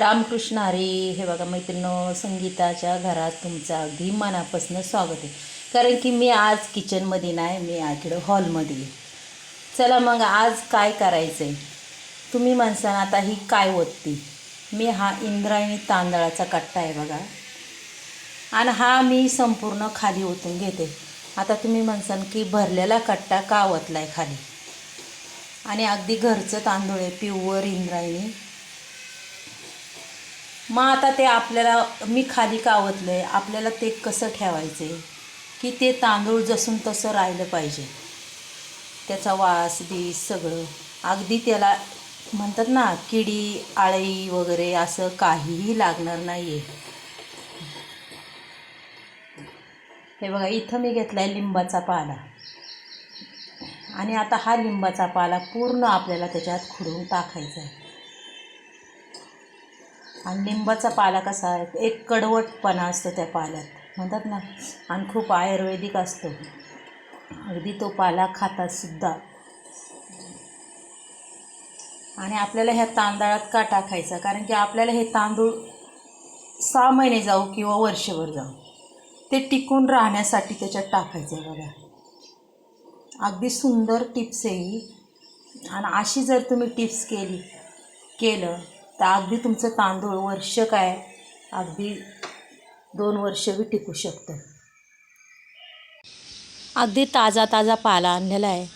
रामकृष्ण हरे हे बघा मैत्रिणी संगीताच्या घरात तुमचं अगदी मनापासून स्वागत आहे. कारण की मी आज किचनमध्ये नाही मी इकडं हॉलमध्ये चला मग आज काय करायचं आहे तुम्ही म्हणसान आता ही काय ओतती? मी हा इंद्रायणी तांदळाचा कट्टा आहे बघा. आणि हा मी संपूर्ण खाली ओतून घेते. आता तुम्ही म्हणसान की भरलेला कट्टा का ओतला आहे खाली? आणि अगदी घरचं तांदूळ आहे प्युअर इंद्रायणी. मग आता ते आपल्याला मी खाली कावतलं आहे आपल्याला ते कसं ठेवायचं आहे की ते तांदूळ जसून तसं राहिलं पाहिजे. त्याचा वास बीस सगळं. अगदी त्याला म्हणतात ना किडी आळई वगैरे असं काहीही लागणार नाही आहे हे बघा इथं मी घेतला आहे लिंबाचा पाला. आणि आता हा लिंबाचा पाला पूर्ण आपल्याला त्याच्यात खुडून टाकायचा आहे आणि लिंबाचा पाला कसा आहे? एक कडवटपणा असतो त्या पाल्यात. म्हणतात ना आणि खूप आयुर्वेदिक असतो. अगदी तो पाला खातात सुद्धा. आणि आपल्याला ह्या तांदळात का टाकायचा? कारण की आपल्याला हे तांदूळ सहा महिने जाऊ किंवा वर्षभर जाऊ. ते टिकून राहण्यासाठी त्याच्यात टाकायचं आहे बघा. अगदी सुंदर टिप्स आहे ही. आणि अशी जर तुम्ही टिप्स केली केलं तर अगदी तुमचं तांदूळ वर्ष काय? अगदी दोन वर्ष बी टिकू शकतं. अगदी ताजा ताजा पाला आणलेला आहे.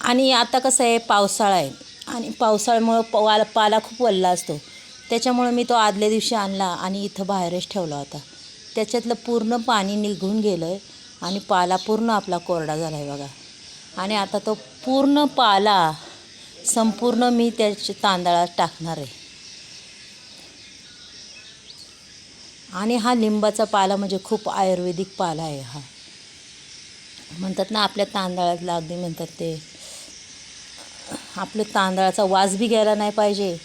आणि आता कसं आहे पावसाळा आहे. आणि पावसाळ्यामुळं पवाला पाला खूप वल्ला असतो. त्याच्यामुळं मी तो आदल्या दिवशी आणला आणि इथं बाहेरच ठेवला होता. त्याच्यातलं पूर्ण पाणी निघून गेलं आहे आणि पाला पूर्ण आपला कोरडा झाला आहे बघा. आणि आता तो पूर्ण पाला संपूर्ण मी त्याच्या तांदळात टाकणार आहे. आणि हा लिंबाचा पाला म्हणजे खूप आयुर्वेदिक पाला आहे हा. म्हणतात ना आपल्या तांदळातला अगदी म्हणतात ते. आपलं तांदळाचा वास बी गेला नाही पाहिजे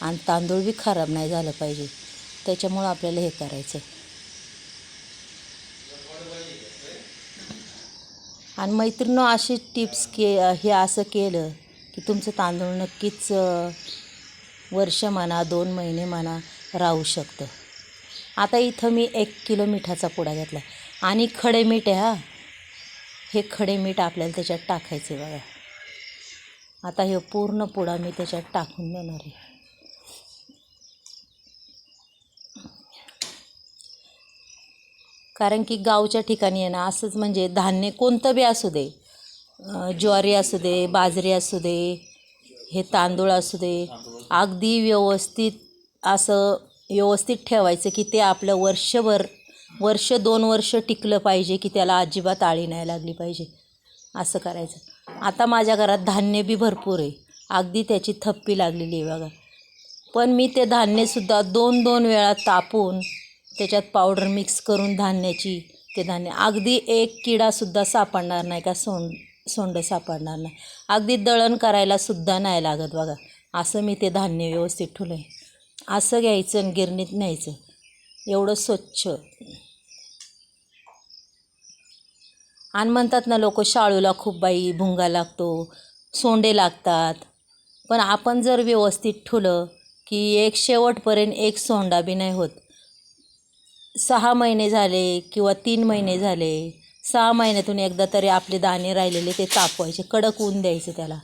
आणि तांदूळ बी खराब नाही झालं पाहिजे. त्याच्यामुळं आपल्याला हे करायचं आहे आणि मैत्रिणं अशी टिप्स के हे असं केलं की तुमचं तांदूळ नक्कीच वर्ष म्हणा दोन महिने म्हणा राहू शकतं. आता इथं मी एक किलो मिठाचा पुडा घेतला. आणि खडे मीठ आहे हा. हे खडे मीठ आपल्याला त्याच्यात टाकायचे बघा. आता हे पूर्ण पुडा मी त्याच्यात टाकून देणार आहे. कारण की गावच्या ठिकाणी आहे ना असंच म्हणजे धान्य कोणतं बी असू दे ज्वारी असू दे बाजरी असू दे हे तांदूळ असू दे अगदी व्यवस्थित असं व्यवस्थित ठेवायचं की ते आपलं वर्षभर वर्ष दोन वर्ष टिकलं पाहिजे की त्याला अजिबात आळी नाही लागली पाहिजे. असं करायचं. आता माझ्या घरात धान्य बी भरपूर आहे. अगदी त्याची थप्पी लागलेली आहे बघा. पण मी ते धान्यसुद्धा दोन दोन वेळा तापून त्याच्यात पावडर मिक्स करून धान्याची ते धान्य. अगदी एक किडासुद्धा सापडणार नाही का? सोंड सोंड सापडणार नाही. अगदी दळण करायलासुद्धा नाही लागत बघा. असं मी ते धान्य व्यवस्थित ठेवलं आहे असं घ्यायचं आणि गिरणीत न्यायचं. एवढं स्वच्छ. आणि म्हणतात ना लोक शाळूला खूप बाई भुंगा लागतो सोंडे लागतात. पण आपण जर व्यवस्थित ठुलं की एक शेवटपर्यंत एक सोंडा बी नाही होत. सहा महिने झाले किंवा तीन महिने झाले सहा महिन्यातून एकदा तरी आपले दाणे राहिलेले ते तापवायचे कडक ऊन द्यायचं त्याला.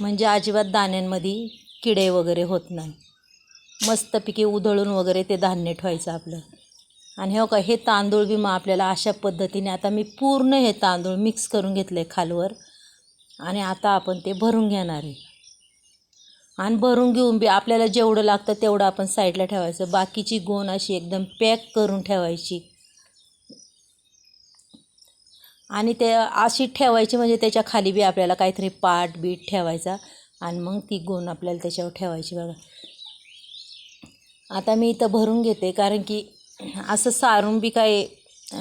म्हणजे अजिबात दाण्यांमध्ये किडे वगैरे होत नाही. मस्तपैकी उधळून वगैरे ते धान्य ठेवायचं आपलं. आणि हो का हे तांदूळ बी मग आपल्याला अशा पद्धतीने आता मी पूर्ण हे तांदूळ मिक्स करून घेतले खालवर. आणि आता आपण ते भरून घेणार आहे. आणि भरून घेऊन बी आपल्याला जेवढं लागतं तेवढं आपण साईडला ठेवायचं. बाकीची गोण अशी एकदम पॅक करून ठेवायची. आणि ते अशी ठेवायची म्हणजे त्याच्याखाली बी आपल्याला काहीतरी पाट बीट ठेवायचा. आणि मग ती गोण आपल्याला त्याच्यावर ठेवायची बघा. आता मी इथं भरून घेते कारण की असं सारून बी काय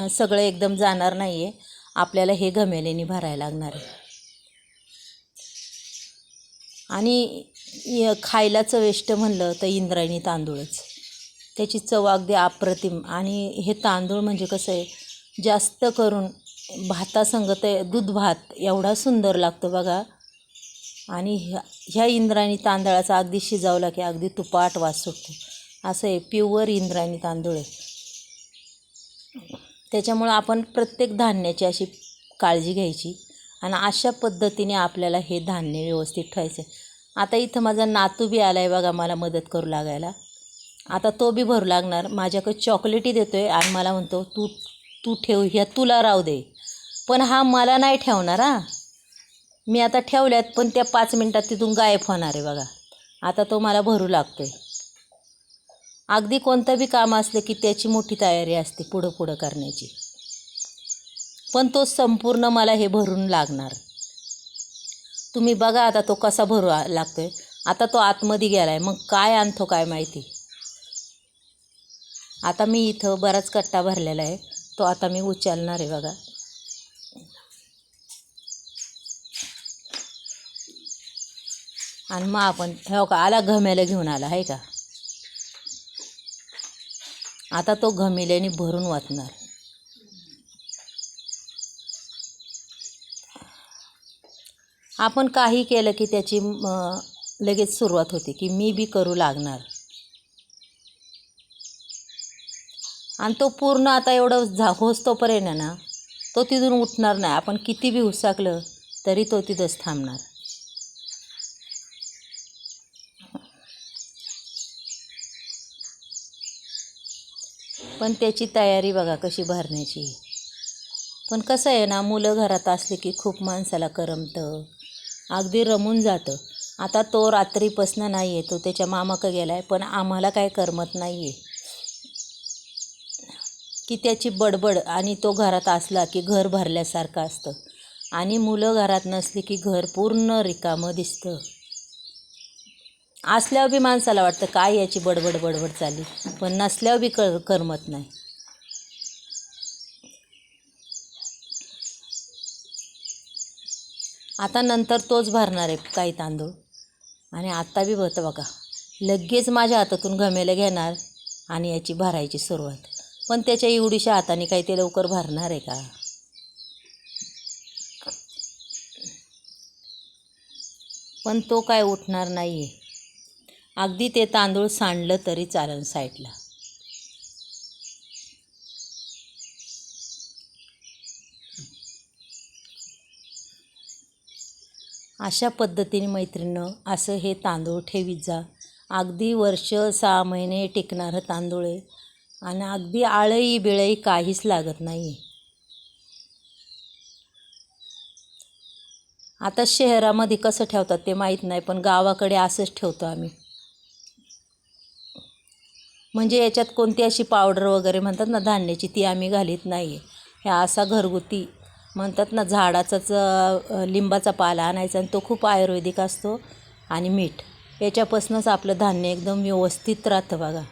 सगळं एकदम जाणार नाही आहे आपल्याला हे घमेलेनी भरायला लागणार आहे. आणि खायला चवेष्ट म्हणलं तर इंद्रायणी तांदूळच. त्याची चव अगदी अप्रतिम. आणि हे तांदूळ म्हणजे कसं आहे जास्त करून भातासंगत दूध भात एवढा सुंदर लागतो बघा. आणि ह्या ह्या इंद्रायणी तांदळाचा अगदी शिजवला की अगदी तुपाट वास सुटतो. असं आहे प्युअर इंद्रायणी तांदूळ आहे. त्याच्यामुळं आपण प्रत्येक धान्याची अशी काळजी घ्यायची आणि अशा पद्धतीने आपल्याला हे धान्य व्यवस्थित ठेवायचं. आहे आता इथं माझा नातू बी आला आहे बघा मला मदत करू लागायला. आता तो बी भरू लागणार. माझ्याकडे चॉकलेटी देतो आहे आणि मला म्हणतो तू तू ठेव ह्या तुला राहू दे. पण हा मला नाही ठेवणार हा. मी आता ठेवल्यात पण त्या पाच मिनटात तिथून गायब होणार आहे बघा. आता तो मला भरू लागतो आहे अगदी कोणतं बी काम असलं की त्याची मोठी तयारी असते पुढं पुढं करण्याची. पण तो संपूर्ण मला हे भरून लागणार. तुम्ही बघा आता तो कसा भरू लागतो आहे आता तो आतमध्ये गेला आहे मग काय आणतो काय माहिती? आता मी इथं बराच कट्टा भरलेला आहे. तो आता मी उचलणार आहे बघा. आणि मग आपण हो का आला घम्याला घेऊन आला आहे का? आता तो घमिल्याने भरून वाचणार. आपण काही केलं की त्याची लगेच सुरुवात होते की मी बी करू लागणार. आणि तो पूर्ण आता एवढं झा होसतोपर्यंत ना तो तिथून उठणार नाही. आपण किती बी हुसाकलं तरी तो तिथंच थांबणार. पण त्याची तयारी बघा कशी भरण्याची. पण कसं आहे ना मुलं घरात असले की खूप माणसाला करमतं. अगदी रमून जातं. आता तो रात्रीपासनं नाही आहे तो त्याच्या मामाकडे गेला आहे पण आम्हाला काय करमत नाही आहे की त्याची बडबड आणि तो घरात असला की घर भरल्यासारखं असतं. आणि मुलं घरात नसली की घर पूर्ण रिकामं दिसतं. असल्यावर बी माणसाला वाटतं काय याची बडबड बडबड चालली. पण नसल्यावर बी कर करमत नाही. आता नंतर तोच भरणार आहे काही तांदूळ. आणि आत्ता बी बघतं बघा. लगेच माझ्या हातातून घमेलं घेणार आणि याची भरायची सुरुवात. पण त्याच्या एवढीशा हाताने काही ते लवकर भरणार आहे का? पण तो काय उठणार नाही आहे अगदी ते तांदूळ सांडलं तरी चालेल साईडला. अशा पद्धतीने मैत्रिणं असं हे तांदूळ ठेवीत जा. अगदी वर्ष सहा महिने टिकणारं तांदूळ आहे आणि अगदी आळई बिळई काहीच लागत नाही. आहे आता शहरामध्ये कसं ठेवतात ते माहीत नाही पण गावाकडे असंच ठेवतो आम्ही. म्हणजे याच्यात कोणती अशी पावडर वगैरे म्हणतात ना धान्याची ती आम्ही घालीत नाही आहे ह्या असा घरगुती म्हणतात ना झाडाचाच लिंबाचा पाला आणायचा आणि तो खूप आयुर्वेदिक असतो आणि मीठ. याच्यापासूनच आपलं धान्य एकदम व्यवस्थित राहतं बघा.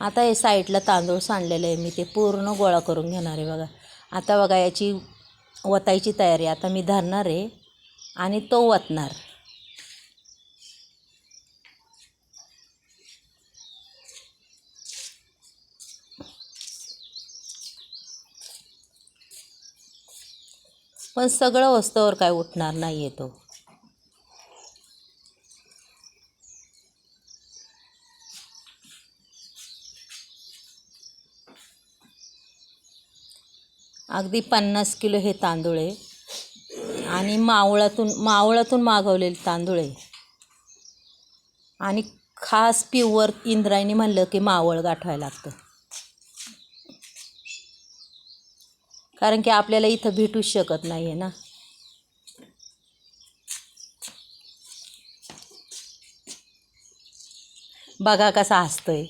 आता हे साईडला तांदूळ सांडलेलं आहे मी ते पूर्ण गोळा करून घेणार आहे बघा. आता बघा याची वतायची तयारी. आता मी धरणार आहे आणि तो वतणार. पण सगळं वस्तूवर काय उठणार नाही आहे तो. अगदी पन्नास किलो हे तांदूळ आहे. आणि मावळातून मावळातून मागवलेले तांदूळ आहे. आणि खास प्युअर इंद्रायणी म्हणलं की मावळ गाठवायला लागतं. कारण की आपल्याला इथं भेटूच शकत नाही आहे ना. बघा कसा हसतोय.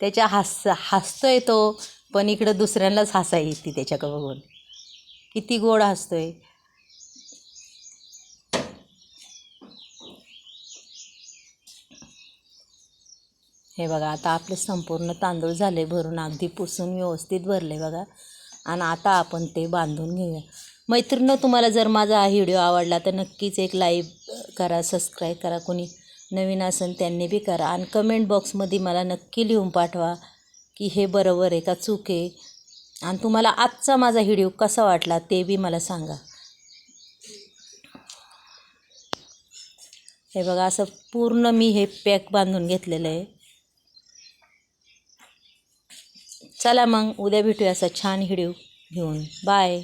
त्याच्या हस हसतोय तो पण इकडं दुसऱ्यांनाच हसाय येते त्याच्याकडं बघून. किती गोड हसतोय. हे बघा आता आपले संपूर्ण तांदूळ झाले भरून अगदी पुसून व्यवस्थित भरले बघा. आणि आता आपण ते बांधून घेऊया. मैत्रिणं तुम्हाला जर माझा हा व्हिडिओ आवडला तर नक्कीच एक लाईक करा सबस्क्राईब करा. कोणी नवीन असेल त्यांनी बी करा. आणि कमेंट बॉक्समध्ये मला नक्की लिहून पाठवा की हे बरोबर आहे का चूक आहे. आणि तुम्हाला आजचा माझा व्हिडिओ कसा वाटला ते बी मला सांगा. हे बघा असं पूर्ण मी हे पॅक बांधून घेतलेलं आहे. चला मग उद्या भेटूया असा छान व्हिडिओ घेऊन. बाय.